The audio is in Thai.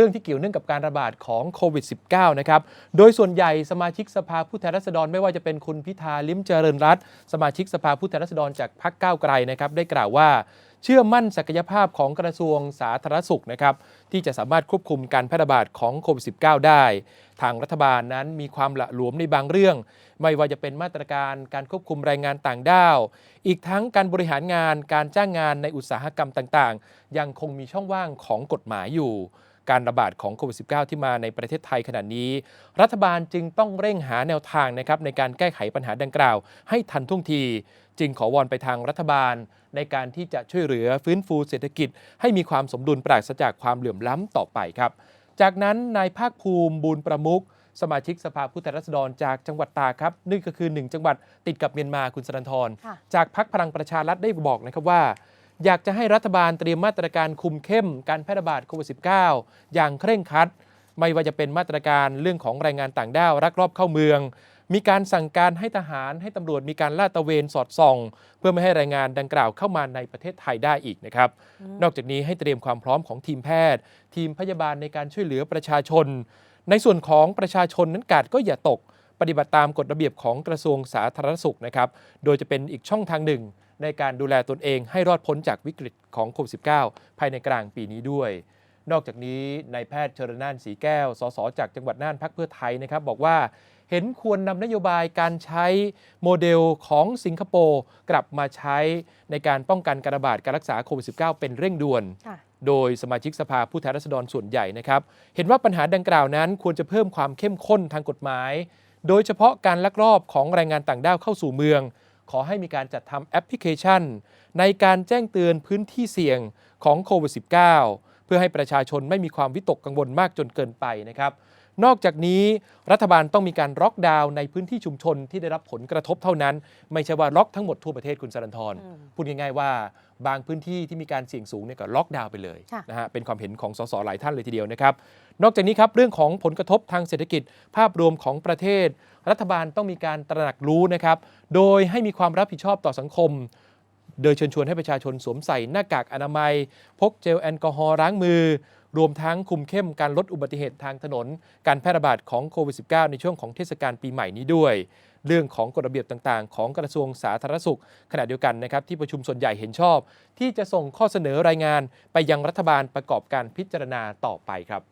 รื่องที่เกี่ยวเนื่องกับการระบาดของโควิด -19 นะครับ โดยส่วนใหญ่สมาชิกสภาผู้แทนราษฎรไม่ว่าจะเป็นคุณพิธาลิ้มเจริญรัตน์สมาชิกสภาผู้แทนราษฎรจากพรรคก้าวไกลนะครับได้กล่าวว่าเชื่อมั่นศักยภาพของกระทรวงสาธารณสุขนะครับที่จะสามารถควบคุมการแพร่ระบาดของโควิด -19 ได้ ทางรัฐบาลนั้นมีความละหลวมในบางเรื่อง ไม่ว่าจะเป็นมาตรการการควบคุมแรงงานต่างด้าว อีกทั้งการบริหารงานการจ้างงานในอุตสาหกรรมต่างๆ ยังคงมีช่องว่างของกฎหมายอยู่ การระบาดของโควิด -19 ที่มาในประเทศไทยขณะนี้ รัฐบาลจึงต้องเร่งหาแนวทางนะครับในการแก้ไขปัญหาดังกล่าว ให้ทันท่วงที จึงขอวอนไปทางรัฐบาล ในการที่จะช่วยเหลือฟื้นฟูเศรษฐกิจ ให้มีความสมดุลปราศจากความเหลื่อมล้ำต่อไปครับ จากนั้นนายภาคภูมิบูรณ์ประมุขสมาชิกสภาผู้แทนราษฎรจากจังหวัดตากครับนี่ก็คือหนึ่งจังหวัดติดกับเมียนมาคุณสรันทรค่ะจากพักพลังประชารัฐได้บอกนะครับว่า อยากจะให้รัฐบาลเตรียมมาตรการคุมเข้มการแพร่ระบาดโควิด -19 อย่างเคร่งครัด ไม่ว่าจะเป็นมาตรการเรื่องของแรงงานต่างด้าวรักรอบเข้าเมือง มีการสั่งการให้ทหารให้ตำรวจมีการลาดตระเวนสอดส่อง เพื่อไม่ให้แรงงานดังกล่าวเข้ามาในประเทศไทยได้อีกนะครับ นอกจากนี้ให้เตรียมความพร้อมของทีมแพทย์ ทีมพยาบาลในการช่วยเหลือประชาชน ในส่วนของประชาชนนั้นกาดก็อย่าตก ปฏิบัติตามกฎระเบียบของกระทรวงสาธารณสุขนะครับ โดยจะเป็นอีกช่องทางหนึ่ง ในการดูแลตนเองให้รอดพ้นจากวิกฤตของโควิด -19 ภายในกลางปีนี้ด้วย นอกจากนี้นายแพทย์เชรนานสีแก้ว สสจากจังหวัดน่านพักเพื่อไทยนะครับ บอกว่าเห็นควรนำนโยบายการใช้โมเดลของสิงคโปร์กลับมาใช้ในการป้องกันการระบาดการรักษาโควิด -19 เป็นเร่งด่วนค่ะโดยสมาชิกสภาผู้แทนราษฎรส่วนใหญ่นะครับ เห็นว่าปัญหาดังกล่าวนั้นควรจะเพิ่มความเข้มข้นทางกฎหมาย โดยเฉพาะการลักลอบของแรงงานต่างด้าวเข้าสู่เมือง ขอให้มีการจัดทำแอปพลิเคชัน ในการแจ้งเตือนพื้นที่เสี่ยงของโควิด -19 เพื่อให้ประชาชนไม่มีความวิตกกังวลมากจนเกินไปนะครับ นอกจากนี้รัฐบาลต้องมีการล็อกดาวน์ในพื้นที่ชุมชนที่ได้รับผลกระทบเท่านั้น ไม่ใช่ว่าล็อกทั้งหมดทั่วประเทศคุณสรันทรอืมพูดง่ายๆว่าบางพื้นที่ที่มีการเสี่ยงสูงเนี่ยก็ล็อกดาวน์ไปเลยค่ะนะฮะเป็นความเห็นของสสหลายท่านเลยทีเดียวนะครับ นอกจากนี้ครับเรื่องของผลกระทบทางเศรษฐกิจภาพรวมของประเทศ รัฐบาลต้องมีการตระหนักรู้นะครับ โดยให้มีความรับผิดชอบต่อสังคม โดยเชิญชวนให้ประชาชนสวมใส่หน้ากากอนามัย พกเจลแอลกอฮอล์ล้างมือ รวมทั้งคุมเข้มการลดอุบัติเหตุทางถนน การแพร่ระบาดของโควิด -19 ในช่วงของเทศกาลปีใหม่นี้ด้วย เรื่องของกฎระเบียบต่างๆ ของกระทรวงสาธารณสุข ขณะเดียวกันนะครับที่ประชุมส่วนใหญ่เห็นชอบ ที่จะส่งข้อเสนอรายงานไปยังรัฐบาลประกอบการพิจารณาต่อไปครับ